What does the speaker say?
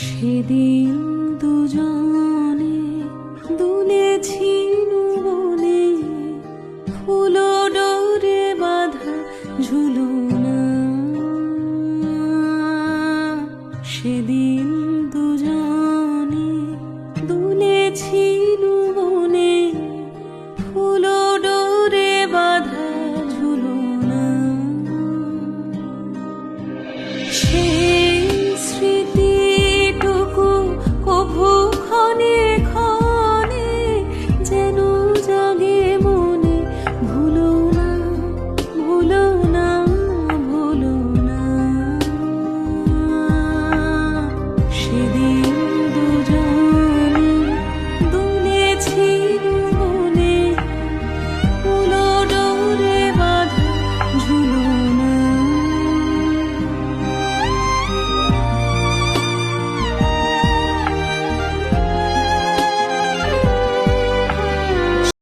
সেদিন দুজনে দুলেছি বলে ফুলো ডোরে ঝুলু না। সেদিন ছিল